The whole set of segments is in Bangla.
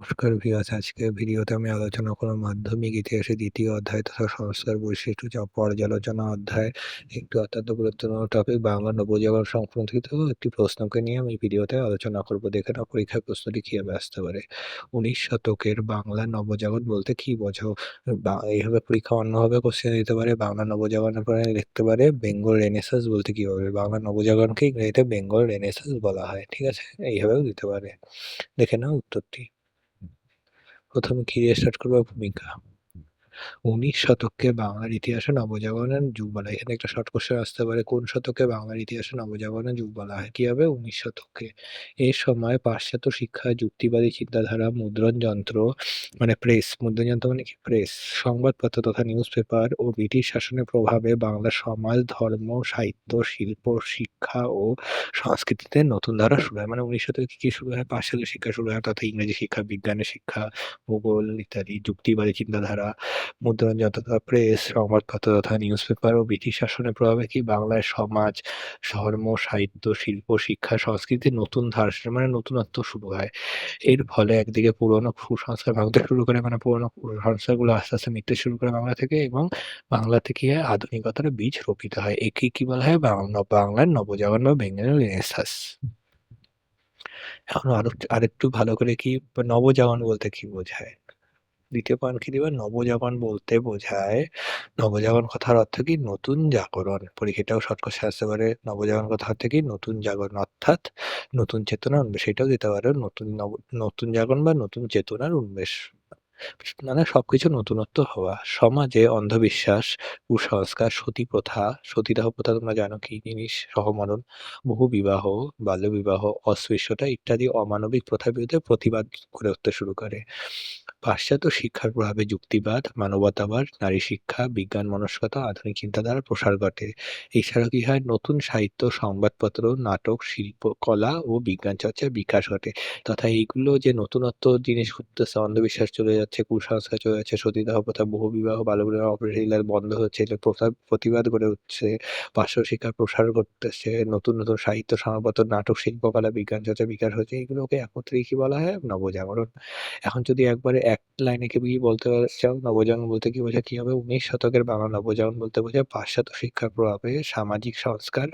নমস্কার ভিউয়ার্স আজকের ভিডিওতে আমি আলোচনা করব মাধ্যমিক ইতিহাসের দ্বিতীয় অধ্যায় তথা সংস্কার বৈশিষ্ট্য যা পর্যালোচনা অধ্যায়। একটি অত্যন্ত গুরুত্বপূর্ণ টপিক বাংলা নবজাগরণ সম্পর্কিত একটি প্রশ্নকে নিয়ে আমি ভিডিওতে আলোচনা করব। দেখে নাও পরীক্ষায় প্রশ্নটি কীভাবে আসতে পারে। উনিশ শতকের বাংলা নবজাগরণ বলতে কি বোঝো এইভাবে পরীক্ষা অন্যভাবে কোশ্চেন দিতে পারে, বাংলা নবজাগরণের পরে লিখতে পারে বেঙ্গল রেনেসাস বলতে কি হবে বাংলা নবজাগরণকে ইংরেজিতে বেঙ্গল রেনেসাস বলা হয়, ঠিক আছে? এইভাবেও দিতে পারে। দেখে নাও উত্তরটি। প্রথমে কি দিয়ে স্টার্ট করবার ভূমিকা উনিশ শতকে বাংলার ইতিহাসে নবজাগরণের যুগ বলা এখানে একটা শর্ট কোশ্চেন আসতে পারে, কোন শতকে বাংলার ইতিহাসে নবজাগরণের যুগ বলা হয়? কি হবে উনিশ শতকে? এই সময় পাশ্চাত্য শিক্ষা যুক্তিবাদী চিন্তাধারা, মুদ্রণ যন্ত্র মানে প্রেস মুদ্রণ যন্ত্র মানে কি? প্রেস সংবাদপত্র তথা নিউজ পেপার ও ব্রিটিশ শাসনের প্রভাবে বাংলার সমাজ, ধর্ম, সাহিত্য, শিল্প, শিক্ষা ও সংস্কৃতিতে নতুন ধারা শুরু হয়। মানে উনিশ শতকে কি শুরু হয়? পাশ্চাত্য শিক্ষা শুরু হয় তথা ইংরেজি শিক্ষা, বিজ্ঞানের শিক্ষা, ভূগোল ইত্যাদি, যুক্তিবাদী চিন্তাধারা মুদ্রণ যন্ত্র প্রেস সংবাদপত্র তথা নিউজ পেপার ও ব্রিটিশ শাসনের প্রভাবে কি বাংলায় সমাজ, ধর্ম, সাহিত্য, শিল্প, শিক্ষা সংস্কৃতি নতুন ধারা মানে নতুনত্ব শুরু হয়? এর ফলে একদিকে পুরনো কুসংস্কার ভাঙতে শুরু করে মানে পুরনো কুসংস্কারগুলো আস্তে আস্তে মিটতে শুরু করে বাংলা থেকে এবং বাংলা থেকে আধুনিকতার বীজ রোপিত হয়। একে কি বলা হয়? বাংলার নবজাগরণ বা বেঙ্গল রেনেসাস এখন আরও, আরেকটু ভালো করে কি নবজাগরণ বলতে কি বোঝায়? দ্বিতীয় কি দিবেন? নবজাগরণ বলতে বোঝায় নবজাগরণ কথার অর্থ কি? নতুন জাগরণ। পরীক্ষাটাও শর্ট কোশ্চেন আসতে পারে। নবজাগরণ কথার অর্থ কি? নতুন জাগরণ, অর্থাৎ নতুন চেতনা উন্মেষ। এটাও দিতে পারে নতুন নতুন জাগরণ বা নতুন চেতনার উন্মেষ। মানে সবকিছু নতুনত্ব হওয়া। সমাজে অন্ধবিশ্বাস, কুসংস্কার সতী প্রথা সতীদাহ প্রথা তোমরা জানো কি জিনিস? সহমরণ বহু বিবাহ বাল্যবিবাহ, অস্পৃশ্যতা ইত্যাদি অমানবিক প্রথার বিরুদ্ধে প্রতিবাদ করে উঠতে শুরু করে। পাশ্চাত্য শিক্ষার প্রভাবে যুক্তিবাদ, মানবতাবাদ, নারী শিক্ষা, বিজ্ঞান, মনস্কতা, আধুনিক চিন্তাধারার প্রসার ঘটে। এছাড়াও কি হয়? নতুন সাহিত্য, সংবাদপত্র, নাটক, শিল্প, কলা ও বিজ্ঞান চর্চার বিকাশ ঘটে। তথা এইগুলো যে নতুনত্ব জিনিস ঘটতেছে, অন্ধবিশ্বাস চলে যাচ্ছে, কুসংস্কার চলে যাচ্ছে, সতীদাহ প্রথা বহুবিবাহ বাল্যবিবাহ অপরিহার বন্ধ হচ্ছে, এগুলো প্রতিবাদ গড়ে উঠছে পার্শ্ব শিক্ষার প্রসার ঘটতেছে, নতুন নতুন সাহিত্য, সংবাদপত্র, নাটক শিল্পকলা বিজ্ঞান চর্চা বিকাশ হচ্ছে, এগুলোকে একত্রে কি বলা হয়? নবজাগরণ। এখন যদি একবারে এক লাইনে কি বলতে চাও নবজাগরণ বলতে কি বোঝায়? কি হবে? উনিশ শতকের বাংলা নবজাগরণ বলতে বোঝায় পাশ্চাত্য শিক্ষার প্রভাবে সামাজিক সংস্কার,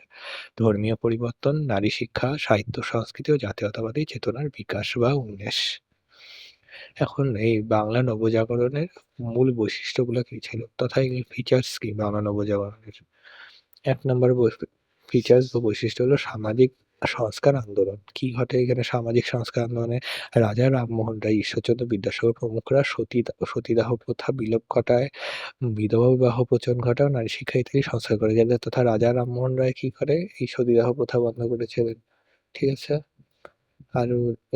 ধর্মীয় পরিবর্তন, নারী শিক্ষা, সাহিত্য, সংস্কৃতি ও জাতীয়তাবাদী চেতনার বিকাশ বা উন্মেষ। এখন এই বাংলা নবজাগরণের মূল বৈশিষ্ট্যগুলো কি ছিল? তথা এগুলি ফিচার্স কি বাংলা নবজাগরণের? এক নম্বর ফিচার্স বা বৈশিষ্ট্য হলো সামাজিক সংস্কার আন্দোলন। কি ঘটে এখানে সামাজিক সংস্কার আন্দোলনে? রাজা রামমোহন রায়, ঈশ্বরচন্দ্র বিদ্যাসাগর প্রমুখরা সতী, সতীদাহ প্রথা বিলোপ ঘটায়, বিধবা বিবাহ প্রচলন ঘটায় নারী শিক্ষা ইত্যাদি সংস্কার করে। গেলে তথা রাজা রামমোহন রায় কি করে? এই সতীদাহ প্রথা বন্ধ করেছিলেন। ঠিক আছে? আর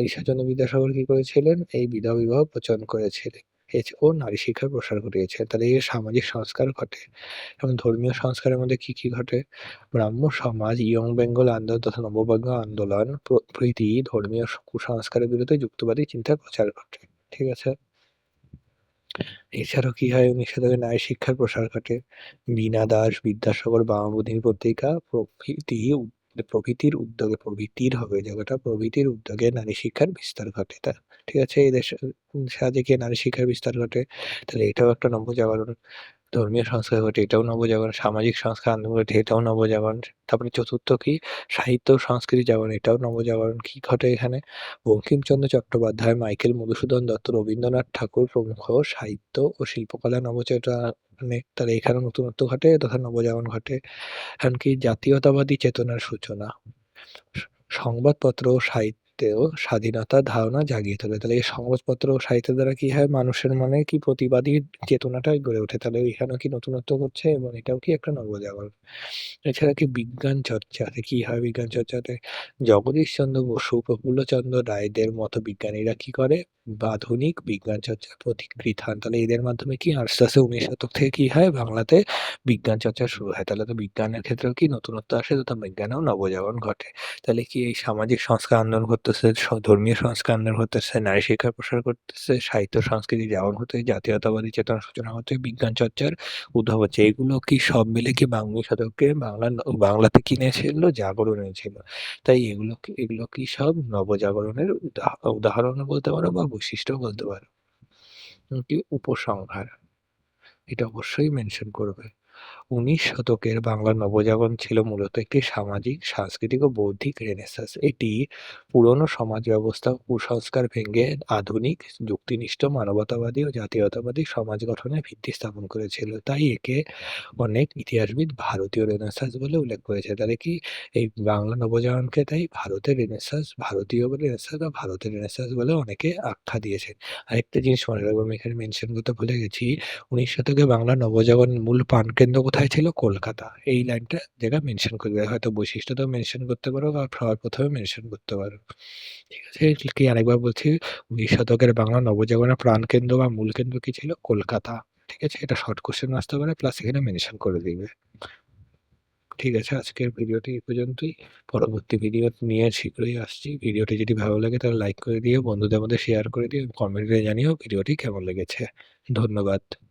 ঈশ্বরচন্দ্র বিদ্যাসাগর কি করেছিলেন? এই বিধবা বিবাহ প্রচলন করেছিলেন। ও নারী শিক্ষার প্রসার ঘটিয়েছে। তাহলে সামাজিক সংস্কার ঘটে এবং ধর্মীয় সংস্কারের মধ্যে কি কি ঘটে? ব্রাহ্ম সমাজ, ইয়ং বেঙ্গল আন্দোলন তথা নববঙ্গ আন্দোলন প্রভৃতি ধর্মীয় কুসংস্কারের বিরুদ্ধে যুক্তবাদী চিন্তার প্রচার ঘটে। ঠিক আছে? এছাড়াও কি হয়? উনিশ শতকে নারী শিক্ষার প্রসার ঘটে। বীণা দাস, বিদ্যাসাগর বামাবুধির পত্রিকা, প্রভৃতি প্রভৃতির উদ্যোগে প্রভৃতির হবে জায়গাটা প্রভৃতির উদ্যোগে নারী শিক্ষার বিস্তার ঘটে তা। ঠিক আছে? এই দেশে সাহায্যে কি নারী শিক্ষার বিস্তার ঘটে। তাহলে এটাও একটা নবজাগরণ। ধর্মীয় সংস্কার ঘটে, এটাও নবজাগরণ। সামাজিক সংস্কার আন্দোলন ঘটে, এটাও নবজাগরণ। তারপরে চতুর্থ কি? সাহিত্য সংস্কৃতি জাগরণ, এটাও নবজাগরণ। কি ঘটে এখানে? বঙ্কিমচন্দ্র চট্টোপাধ্যায়, মাইকেল মধুসূদন দত্ত, রবীন্দ্রনাথ ঠাকুর প্রমুখ সাহিত্য ও শিল্পকলা নবচেতনা তাহলে এখানে নতুনত্ব ঘটে, তথা নবজাগরণ ঘটে। এমনকি জাতীয়তাবাদী চেতনার সূচনা। সংবাদপত্র সাহিত্যেও স্বাধীনতার ধারণা জাগিয়ে তোলে। তাহলে এই সংবাদপত্র সাহিত্যের দ্বারা কি হয়? মানুষের মনে কি প্রতিবাদী চেতনাটাই গড়ে ওঠে? তাহলে এখানেও কি নতুনত্ব করছে এবং এটাও কি একটা নবজাগরণ? এছাড়া কি বিজ্ঞান চর্চাতে কি হয় বিজ্ঞান চর্চাতে? জগদীশচন্দ্র বসু, প্রফুল্লচন্দ্র রায়দের মতো বিজ্ঞানীরা কি করে? আধুনিক বিজ্ঞান চর্চার পথিকৃৎ হন তাহলে এদের মাধ্যমে কি আস্তে আস্তে উনিশ শতক থেকে কি হয় বাংলাতে বিজ্ঞান চর্চা শুরু হয় তাহলে তো বিজ্ঞানের ক্ষেত্রেও কি নতুনত্ব আসে তথা বিজ্ঞানেও নবজাগরণ ঘটে তাহলে কি এই সামাজিক সংস্কার আন্দোলন করতেছে, ধর্মীয় সংস্কার আন্দোলন করতেছে, নারী শিক্ষার প্রসার করতেছে, সাহিত্য সংস্কৃতি জাগরণ হতে, জাতীয়তাবাদী চেতনার সূচনা হতে, বিজ্ঞান চর্চার উদ্ভব হচ্ছে। এগুলো কি সব মিলে কি বাংলা শতকে বাংলা বাংলাতে কি এনেছিল? জাগরণ এনেছিল। তাই এগুলো এগুলো কি সব নবজাগরণের উদাহ উদাহরণও বলতে পারো বা বৈশিষ্ট্যও বলতে পারো। কি উপসংহার। এটা অবশ্যই মেনশন করবে। ১৯ শতকের বাংলার নবজাগরণ ছিল মূলত একটি সামাজিক, সাংস্কৃতিক ও বৌদ্ধিক রেনেসাঁস। এটি পুরনো সমাজ ব্যবস্থা কুসংস্কার ভেঙে আধুনিক, যুক্তিনিষ্ঠ, মানবতাবাদী ও জাতীয়তাবাদী সমাজ গঠনের ভিত্তি স্থাপন করেছিল। তাই একে অনেক ইতিহাসবিদ ভারতীয় রেনেসাঁস বলে উল্লেখ করেছে। তাহলে কি এই বাংলা নবজাগরণকে তাই ভারতের রেনেসাঁস, ভারতীয় রেনেসাঁস বা ভারতের রেনেসাঁস বলে অনেকে আখ্যা দিয়েছেন। আরেকটা জিনিস মনে রাখব আমি এখানে মেনশন করতে ভুলে গেছি। ১৯ শতকে বাংলা নবজাগরণের মূল প্রাণকেন্দ্র কোথায় ছিল? কলকাতা। এই লাইনটা জায়গায় মেনশন করবে। হয়তো বৈশিষ্ট্যটাও মেনশন করতে পারো বা সবার প্রথমে মেনশন করতে পারো। ঠিক আছে? কি আরেকবার বলছি ১৯ শতকের বাংলা নবজাগরণের প্রাণকেন্দ্র বা মূল কেন্দ্র কি ছিল? কলকাতা। ঠিক আছে? এটা শর্ট কোয়েশ্চেন আসতে পারে প্লাস এখানে মেনশন করে দিবে। ঠিক আছে, আজকের ভিডিওটি এই পর্যন্তই। পরবর্তী ভিডিও নিয়ে শীঘ্রই আসছি। ভিডিওটি যদি ভালো লাগে তাহলে লাইক করে দিও, বন্ধুদের মধ্যে শেয়ার করে দিও, কমেন্টে জানিও ভিডিওটি কেমন লেগেছে। ধন্যবাদ।